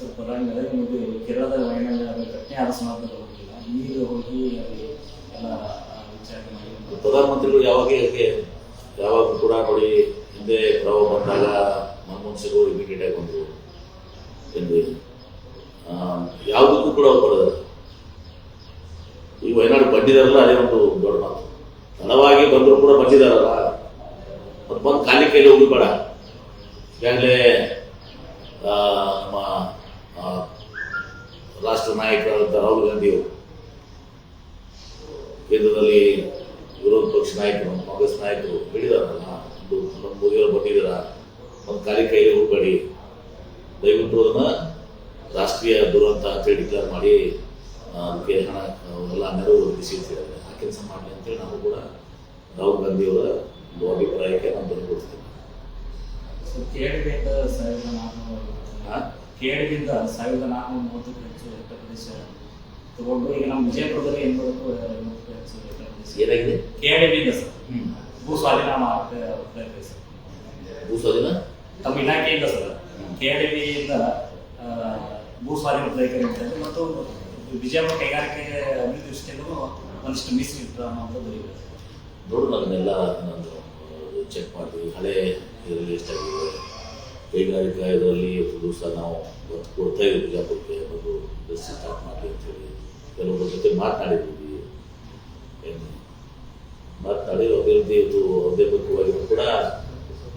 Sir ಪ್ರಧಾನಿ ನರೇಂದ್ರ ಮೋದಿ ಅವರು ಕೇರಳದ ಅದು ಘಟನೆ ಆದ ಸಂದರ್ಭದಲ್ಲಿ ಹೋಗಿಲ್ಲ ಈಗ ಹೋಗಿ ಅಲ್ಲಿ ಎಲ್ಲ ವಿಚಾರಣೆ ಮಾಡಿ. ಪ್ರಧಾನಮಂತ್ರಿಗಳು ಯಾವಾಗ ಅದಕ್ಕೆ ಯಾವಾಗ ಕೂಡ ನೋಡಿ ಹಿಂದೆ ಪ್ರವಾಹ ಬಂದಾಗ ಮನಮೋಹನ್ ಸಿಂಗ್ ಅವರು ಇಮಿಡಿಯೇಟ್ ಆಗಿ ಬಂದರು ಎಂದು ಯಾವುದಕ್ಕೂ ಕೂಡ ಅವ್ರು ಬರೋದಿಲ್ಲ ಈ ವಯನಾಡು ಬಂದಿದಾರಲ್ಲ, ಅದೇ ಒಂದು ದೊಡ್ಡ ಮಾತು. ತಡವಾಗಿ ಬಂದರೂ ಕೂಡ ಬಂದಿದಾರಲ್ಲ. ಮತ್ತು ಬಂದು ಖಾಲಿ ಕೈಲಿ ಹೋಗ್ಬೇಡ ಈಗಾಗಲೇ ನಮ್ಮ ರಾಷ್ಟ್ರ ನಾಯಕರಾದಂಥ ರಾಹುಲ್ ಗಾಂಧಿಯವರು ಕೇಂದ್ರದಲ್ಲಿ ವಿರೋಧ ಪಕ್ಷ ನಾಯಕರು ಕಾಂಗ್ರೆಸ್ ನಾಯಕರು ಹೇಳಿದಾರಲ್ಲ ಒಂದು ನಮ್ಮ ಮೋದಿಯವರು ಬಂದಿದ್ದೀರ ಒಂದು ಖಾಲಿ ಕೈಲಿ ಹೋಗಬೇಡಿ. ದಯವಿಟ್ಟು ಅದನ್ನು ರಾಷ್ಟ್ರೀಯ ದುರಂತ ಅಂತೇಳಿ ಡಿಕ್ಲೇರ್ ಮಾಡಿ ಅದಕ್ಕೆ ಹಣ ಎಲ್ಲ ನೆರವು ಒದಗಿಸಿ ಅಂತ ಹೇಳಿದ್ರೆ ಆ ಕೆಲಸ ಮಾಡಲಿ ಅಂತೇಳಿ ನಾವು ಕೂಡ ರಾಹುಲ್ ಗಾಂಧಿಯವರ ಒಂದು ಅಭಿಪ್ರಾಯಕ್ಕೆ ನಾನು ಬೆಂಬಲಿಸ್ತೀನಿ ಕೇರಳದಿಂದ ಸಾವಿರದ? ಕೇರಳದಿಂದ ನಾಲ್ಕುನೂರ ಮೂವತ್ತಕ್ಕೂ ಹೆಚ್ಚು ಪ್ರದೇಶ ತಗೊಂಡು ಈಗ ನಮ್ಮ ವಿಜಯಪುರದಲ್ಲಿ ಎಂಬತ್ತು ಎಂಬತ್ತು ಹೆಚ್ಚು ಎತ್ತರ ಪ್ರದೇಶ. ಏನಾಗಿದೆ? ಕೇರಳದಿಂದ ಸರ್. ಭೂ ಸ್ವಾಧೀನ ಸರ್. ಭೂ ಸ್ವಾಧೀನ ತಮ್ಮ ಇಲಾಖೆಯಿಂದ ಸರ್. ಕೆಆರ್ಡಿಬಿಯಿಂದ ಭೂ ಸ್ವಾಧೀನ ಪ್ರಯತ್ನ ಮತ್ತು ವಿಜಯಪುರ ಕೈಗಾರಿಕೆ ಅಭಿವೃದ್ಧಿ ದೃಷ್ಟಿಯಲ್ಲೂ ಒಂದಿಷ್ಟು ಮೀಸಲಿಟ್ಟು ಅನ್ನೋದು ಇದೆ ನೋಡು ನನ್ನೆಲ್ಲ ನಾನು ಚೆಕ್ ಮಾಡ್ತೀವಿ ಹಳೆ ಇದರಲ್ಲಿ ಎಷ್ಟಾಗಿದೆ? ಕೈಗಾರಿಕಾ ಇದರಲ್ಲಿ ದಿವಸ ನಾವು ಕೊಡ್ತಾ ಇದ್ದೀವಿ ಬಿಜಾಪುರಕ್ಕೆ ಒಂದು ಇಂಡಸ್ಟ್ರಿ ಸ್ಟಾರ್ಟ್ ಮಾಡಿ ಅಂತೇಳಿ. ಕೆಲವೊಬ್ಬರ ಜೊತೆ ಮಾತನಾಡಿದ್ದೀವಿ. ಏನು ಮಾತನಾಡಿ ಅಭಿವೃದ್ಧಿ ಇದು ಅಭಿವೃದ್ಧಿವಾಗಿ ಕೂಡ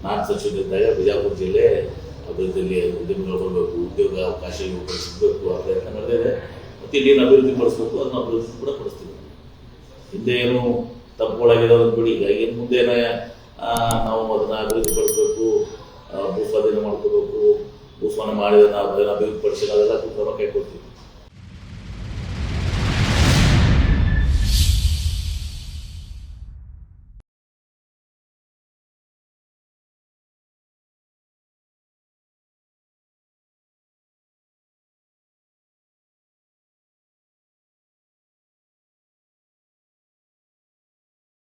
ನಾನು ಸಚಿವರಿದ್ದಾಗ ಬಿಜಾಪುರ ಜಿಲ್ಲೆ ಅಭಿವೃದ್ಧಿಯಲ್ಲಿ ಉದ್ಯಮಿಗಳು ಬರಬೇಕು, ಉದ್ಯೋಗ ಅವಕಾಶ ಸಿಗಬೇಕು ಆ ಪ್ರಯತ್ನ ನಡೆದಿದೆ ಮತ್ತು ಇಲ್ಲಿನ ಅಭಿವೃದ್ಧಿ ಪಡಿಸ್ಬೇಕು ಅದನ್ನು ಅಭಿವೃದ್ಧಿ ಕೂಡ ಪಡಿಸ್ತೀವಿ ಹಿಂದೆ ಏನು ತಪ್ಪುಗಳಾಗಿರೋದು ಬಿಡಿ. ಈಗ ಏನು ಮುಂದೆ ನಾವು ಅದನ್ನು ಅಭಿವೃದ್ಧಿ ಪಡಿಸ್ಬೇಕು ಭೂ ಸ್ವಾಧೀನ ಮಾಡ್ಕೋಬೇಕು ಭೂಸ್ವಾನ ಮಾಡಿದ ಅದನ್ನ ಅಭಿವೃದ್ಧಿ ಪಡಿಸಿ ಅದೆಲ್ಲ ಕ್ರಮ ಕೈಗೊಳ್ತೀವಿ